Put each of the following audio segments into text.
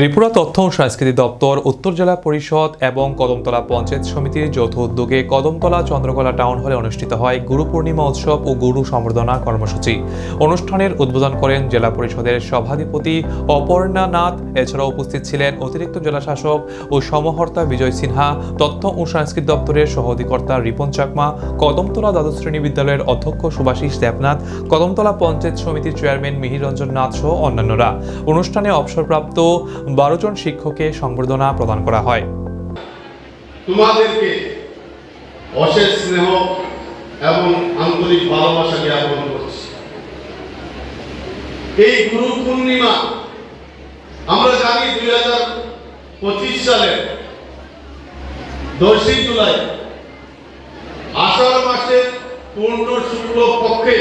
ত্রিপুরা তথ্য ও সংস্কৃতি দপ্তর, উত্তর জেলা পরিষদ এবং কদমতলা পঞ্চায়েত সমিতির যৌথ উদ্যোগে কদমতলা চন্দ্রকলা টাউন হলে অনুষ্ঠিত হয় গুরু পূর্ণিমা উৎসব ও গুরু সম্বর্ধনা কর্মসূচি। অনুষ্ঠানের উদ্বোধন করেন জেলা পরিষদের সভাধিপতি অপর্ণা নাথ। এছাড়াও উপস্থিত ছিলেন অতিরিক্ত জেলাশাসক ও সমহর্তা বিজয় সিনহা, তথ্য ও সংস্কৃতি দপ্তরের সহ অধিকর্তা রিপন চাকমা, কদমতলা দ্বাদশ শ্রেণি বিদ্যালয়ের অধ্যক্ষ সুভাষিস দেবনাথ, কদমতলা পঞ্চায়েত সমিতির চেয়ারম্যান মিহির রঞ্জন নাথ সহ অন্যান্যরা। অনুষ্ঠানে অবসরপ্রাপ্ত বারো জন শিক্ষককে সংবর্ধনা প্রদান করা হয়। তোমাদেরকে অশেষ স্নেহ এবং আন্তরিক ভালোবাসা জ্ঞাপন করছি। এই গুরু পূর্ণিমা আমরা জানি দুই হাজার পঁচিশ সালের দশই জুলাই আষাঢ় মাসের পূর্ণ শুক্ল পক্ষে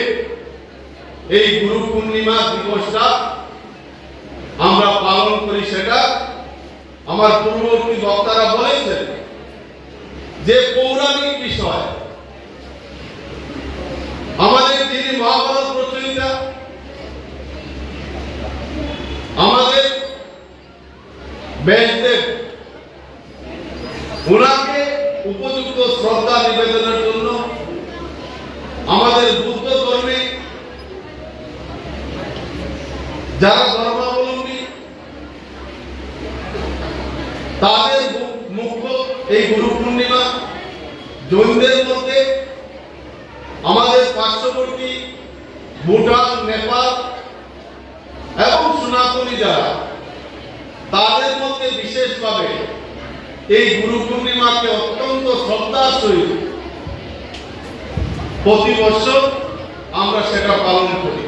এই গুরু পূর্ণিমা দিবসটা আমরা আমার পূর্ববর্তী বক্তারা বলেছেন? যে পৌরাণিক বিষয়, আমাদের যিনি মহাভারত রচয়িতা আমাদের ব্যাসদেব ওনাকে উপযুক্ত শ্রদ্ধা নিবেদনের জন্য আমাদের বুদ্ধ ধর্মে যারা ধর্মাবলম্বী তাদের মুখ্য এই গুরু পূর্ণিমা জৈনদের মধ্যে আমাদের পার্শ্ববর্তী ভুটান, নেপাল এবং সনাতনী যারা, তাদের মধ্যে বিশেষভাবে এই গুরু পূর্ণিমাকে অত্যন্ত শ্রদ্ধার সহিত প্রতি বছর আমরা সেটা পালন করি।